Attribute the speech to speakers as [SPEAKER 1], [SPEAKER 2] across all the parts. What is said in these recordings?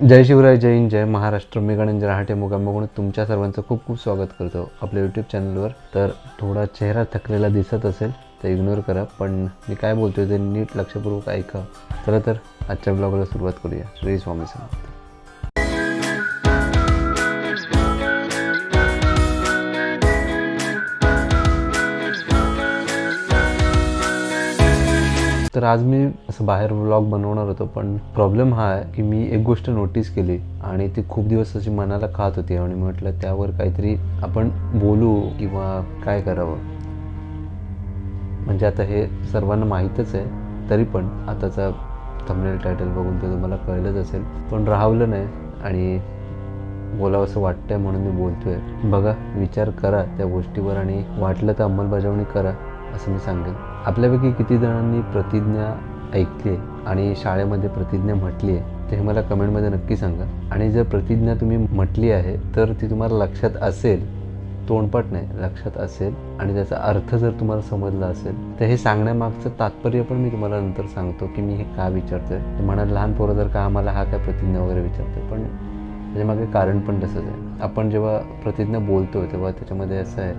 [SPEAKER 1] जय शिवराय जय हिंद जय महाराष्ट्र. मी गणेश रहाटे मुगामगुण तुमच्या सर्वांचं खूप खूप स्वागत करतो आपल्या यूट्यूब चॅनलवर तर थोडा चेहरा थकलेला दिसत असेल तर इग्नोर करा पण मी काय बोलतोय ते नीट लक्षपूर्वक ऐका. चला तर आजच्या ब्लॉगला सुरुवात करूया. श्री स्वामी समर्थ. तर आज मी असं बाहेर व्लॉग बनवणार होतो पण प्रॉब्लेम हा आहे की मी एक गोष्ट नोटीस केली आणि ती खूप दिवस अशी मनाला खात होती आणि म्हटलं त्यावर काहीतरी आपण बोलू किंवा काय करावं. म्हणजे आता हे सर्वांना माहीतच आहे तरी पण आताचा थंबनेल टायटल बघून ते तुम्हाला कळलंच असेल. पण राहवलं नाही आणि बोलावं असं वाटतंय म्हणून मी बोलतोय. बघा विचार करा त्या गोष्टीवर आणि वाटलं तर अंमलबजावणी करा. असं मी सांगेन. आपल्यापैकी किती जणांनी प्रतिज्ञा ऐकली आहे आणि शाळेमध्ये प्रतिज्ञा म्हटली आहे ते हे मला कमेंटमध्ये नक्की सांगा. आणि जर प्रतिज्ञा तुम्ही म्हटली आहे तर ती तुम्हाला लक्षात असेल तोंडपाठ नाही लक्षात असेल आणि त्याचा अर्थ जर तुम्हाला समजला असेल तर हे सांगण्यामागचं तात्पर्य पण मी तुम्हाला नंतर सांगतो की मी हे का विचारतोय. ते म्हणा लहान पोरं जर का आम्हाला हा काय प्रतिज्ञा वगैरे विचारते पण त्याच्यामागे कारण पण तसंच आहे. आपण जेव्हा प्रतिज्ञा बोलतो तेव्हा त्याच्यामध्ये असं आहे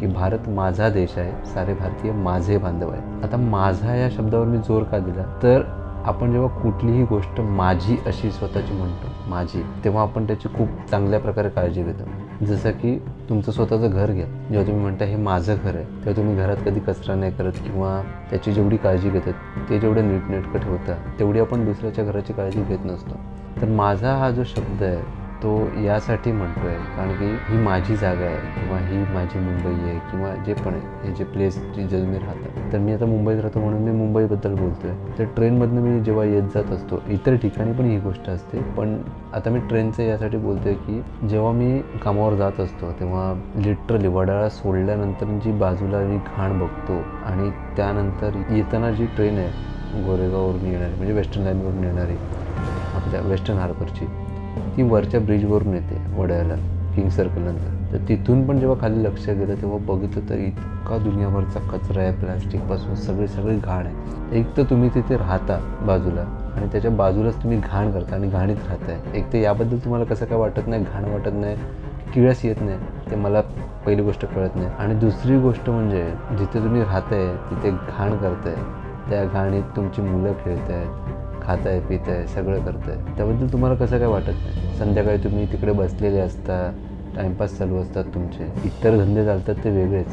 [SPEAKER 1] की भारत माझा देश आहे सारे भारतीय माझे बांधव आहे आता माझा या शब्दावर मी जोर का दिला? तर आपण जेव्हा कुठलीही गोष्ट माझी अशी स्वतःची म्हणतो माझी तेव्हा आपण त्याची खूप चांगल्या प्रकारे काळजी घेतो. जसं की तुमचं स्वतःचं घर घ्या. जेव्हा तुम्ही म्हणता हे माझं घर आहे तेव्हा तुम्ही घरात कधी कचरा नाही करत किंवा त्याची जेवढी काळजी घेतात ते जेवढं नीटनेटकं ठेवतात तेवढी आपण दुसऱ्याच्या घराची काळजी घेत नसतो. तर माझा हा जो शब्द आहे तो यासाठी म्हणतो आहे कारण की ही माझी जागा आहे किंवा ही माझी मुंबई आहे किंवा जे पण आहे हे जे प्लेस जे मी राहतात तर. मी आता मुंबईत राहतो म्हणून मी मुंबईबद्दल बोलतोय. तर ट्रेनमधनं मी जेव्हा येत जात असतो इतर ठिकाणी पण ही गोष्ट असते पण आता मी ट्रेनचं यासाठी बोलतोय की जेव्हा मी कामावर जात असतो तेव्हा लिटरली वडाळा सोडल्यानंतर जी बाजूला मी घाण बघतो आणि त्यानंतर येताना जी ट्रेन आहे गोरेगाववरून येणारी म्हणजे वेस्टर्न लाईनवरून येणारी आपल्या वेस्टर्न हार्बरची ती वरच्या ब्रिजवरून येते वड्याला किंग सर्कल नंतर. तर तिथून पण जेव्हा खाली लक्ष गेलं तेव्हा बघितलं तर इतका दुनियाभरचा कचरा आहे प्लॅस्टिकपासून सगळी सगळी घाण आहे. एक तर तुम्ही तिथे राहता बाजूला आणि त्याच्या बाजूलाच तुम्ही घाण करता आणि घाणीत राहताय. एक तर याबद्दल तुम्हाला कसं काय वाटत नाही घाण वाटत नाही किळस येत नाही ते मला पहिली गोष्ट कळत नाही. आणि दुसरी गोष्ट म्हणजे जिथे तुम्ही राहताय तिथे घाण करताय. त्या घाणीत तुमची मुलं खेळत आहेत खात आहे पित आहे सगळं करताय. त्याबद्दल तुम्हाला कसं काय वाटत नाही? संध्याकाळी तुम्ही तिकडे बसलेले असता टाईमपास चालू असतात तुमचे. इतर धंदे चालतात ते वेगळेच.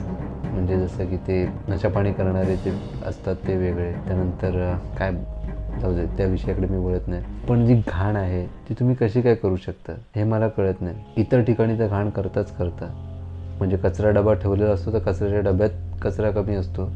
[SPEAKER 1] म्हणजे जसं की ते नशापाणी करणारे जे असतात ते वेगळे. त्यानंतर काय जाऊ दे त्या विषयाकडे मी बोलत नाही. पण जी घाण आहे ती तुम्ही कशी काय करू शकता हे मला कळत नाही. इतर ठिकाणी तर घाण करताच करता. म्हणजे कचरा डबा ठेवलेला असतो तर कचऱ्याच्या डब्यात कचरा कमी असतो.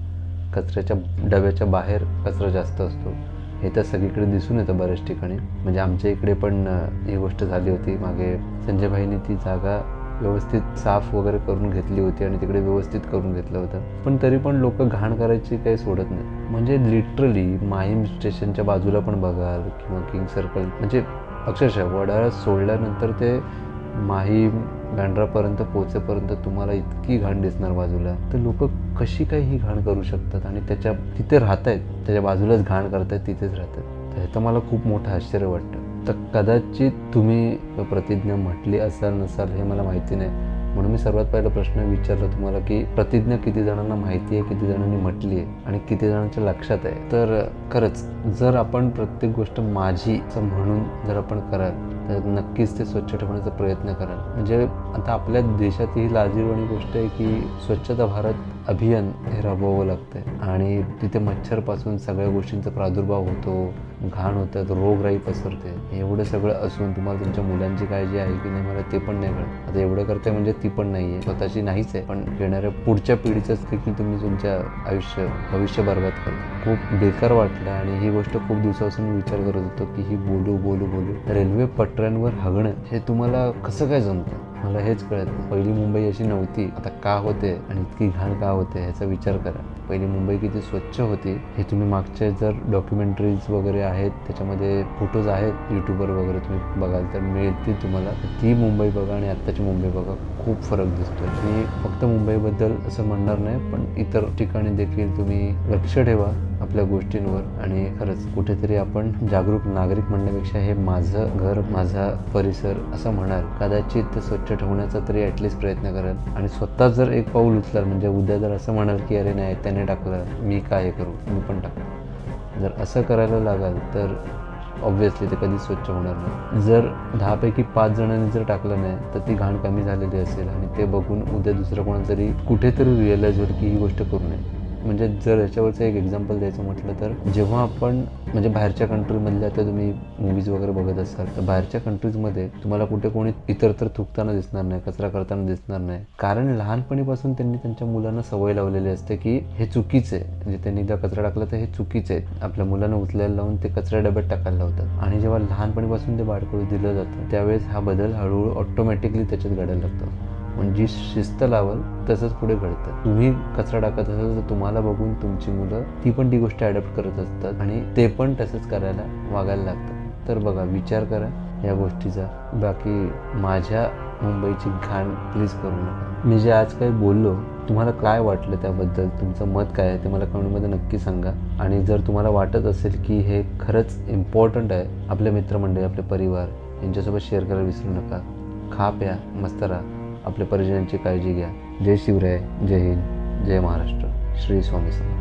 [SPEAKER 1] कचऱ्याच्या डब्याच्या बाहेर कचरा जास्त असतो. हे तर सगळीकडे दिसून येतं बऱ्याच ठिकाणी. म्हणजे आमच्या इकडे पण ही गोष्ट झाली होती. मागे संजय भाईने ती जागा व्यवस्थित साफ वगैरे करून घेतली होती आणि तिकडे व्यवस्थित करून घेतलं होतं. पण तरी पण लोक घाण करायची काही सोडत नाही. म्हणजे लिटरली माहीम स्टेशनच्या बाजूला पण बघाल किंवा किंग सर्कल. म्हणजे अक्षरशः वडाळा सोडल्यानंतर ते माहीम बँड्रापर्यंत पोचेपर्यंत तुम्हाला इतकी घाण दिसणार बाजूला. तर लोक कशी काय ही घाण करू शकतात? आणि त्याच्या तिथे राहत आहेत त्याच्या बाजूलाच घाण करतायत तिथेच राहतात. तर ह्याचं मला खूप मोठं आश्चर्य वाटतं. तर कदाचित तुम्ही प्रतिज्ञा म्हटली असाल नसाल हे मला माहिती नाही. म्हणून मी सर्वात पहिला प्रश्न विचारला तुम्हाला की प्रतिज्ञा किती जणांना माहिती आहे किती जणांनी म्हटली आहे आणि किती जणांच्या लक्षात आहे? तर खरंच जर आपण प्रत्येक गोष्ट माझी असं म्हणून जर आपण कराल तर नक्कीच ते स्वच्छ ठेवण्याचा प्रयत्न कराल. म्हणजे आता आपल्या देशात ही लाजीरवाणी गोष्ट आहे की स्वच्छता भारत अभियान हे राबवावं लागतंय. आणि तिथे मच्छरपासून सगळ्या गोष्टींचा प्रादुर्भाव होतो. घाण होतात रोगराई पसरते. एवढं सगळं असून तुम्हाला तुमच्या मुलांची काळजी आहे की नाही मला ते पण नाही कळत. आता एवढं करते म्हणजे ती पण नाही आहे स्वतःची नाहीच आहे. पण येणाऱ्या पुढच्या पिढीचंच देखील तुम्ही तुमच्या आयुष्य भविष्य बरबाद करता खूप बेकार वाटलं आणि ही गोष्ट खूप दिवसापासून मी विचार करत होतो की ही बोलू बोलू बोलू. रेल्वे पटऱ्यांवर हगणं हे तुम्हाला कसं काय जमतं? मला हेच कळत पहिली मुंबई अशी नव्हती. आता का होते आणि इतकी घाण का होते ह्याचा विचार करा. पहिली मुंबई किती स्वच्छ होती हे तुम्ही मागचे जर डॉक्युमेंटरीज वगैरे आहेत त्याच्यामध्ये फोटोज आहेत यूट्यूबवर वगैरे तुम्ही बघाल तर मिळतील तुम्हाला. ती मुंबई बघा आणि आत्ताची मुंबई बघा खूप फरक दिसतो मी फक्त मुंबईबद्दल असं म्हणणार नाही पण इतर ठिकाणी देखील तुम्ही लक्ष ठेवा. आपल्या गोष्टींवर आणि खरंच कुठेतरी आपण जागरूक नागरिक म्हणण्यापेक्षा हे माझं घर माझा परिसर असं म्हणाल कदाचित ते स्वच्छ ठेवण्याचा तरी ॲटलिस्ट प्रयत्न कराल. आणि स्वतः जर एक पाऊल उचलाल म्हणजे उद्या जर असं म्हणाल की अरे नाही त्याने टाकलं मी काय करू? मी पण टाकतो जर असं करायला लागाल तर ऑब्व्हियसली ते कधी स्वच्छ होणार नाही. जर दहापैकी पाच जणांनी जर टाकलं नाही तर ती घाण कमी झालेली असेल आणि ते बघून उद्या दुसरं कोणाला तरी कुठेतरी रिअलाईज होईल की ही गोष्ट करू नये. म्हणजे जर याच्यावरचं एक एक्झाम्पल द्यायचं म्हटलं तर जेव्हा आपण म्हणजे बाहेरच्या कंट्रीमधल्या आता तुम्ही मूवीज वगैरे बघत असाल तर बाहेरच्या कंट्रीजमध्ये तुम्हाला कुठे कोणी इतर तर थुकताना दिसणार नाही कचरा करताना दिसणार नाही. कारण लहानपणीपासून त्यांनी त्यांच्या मुलांना सवय लावलेली असते की हे चुकीचं आहे. म्हणजे त्यांनी एकदा कचरा टाकला तर हे चुकीचं आहे. आपल्या मुलांना उचलायला लावून ते कचरा डब्यात टाकायला लावतात. आणि जेव्हा लहानपणीपासून ते बाळकडू दिलं जातं त्यावेळेस हा बदल हळूहळू ऑटोमॅटिकली त्याच्यात घडायला लागतो. म्हणजे पण जी शिस्त लावाल तसंच पुढे घडतं. तुम्ही कचरा टाकत असाल तर तुम्हाला बघून तुमची मुलं ती पण ती गोष्ट अडॅप्ट करत असतात आणि ते पण तसंच करायला वागायला लागतात. तर बघा विचार करा या गोष्टीचा. बाकी माझ्या मुंबईची घाण प्लीज करू नका. मी जे आज काही बोललो तुम्हाला काय वाटलं त्याबद्दल? तुमचं मत काय आहे ते मला कमेंटमध्ये नक्की सांगा. आणि जर तुम्हाला वाटत असेल की हे खरंच इम्पॉर्टंट आहे आपले मित्रमंडळी आपले परिवार यांच्यासोबत शेअर करायला विसरू नका. खा प्या मस्त राहा. आपल्या परिजनांची काळजी घ्या. जय शिवराय जय हिंद जय महाराष्ट्र. श्री स्वामी समर्थ.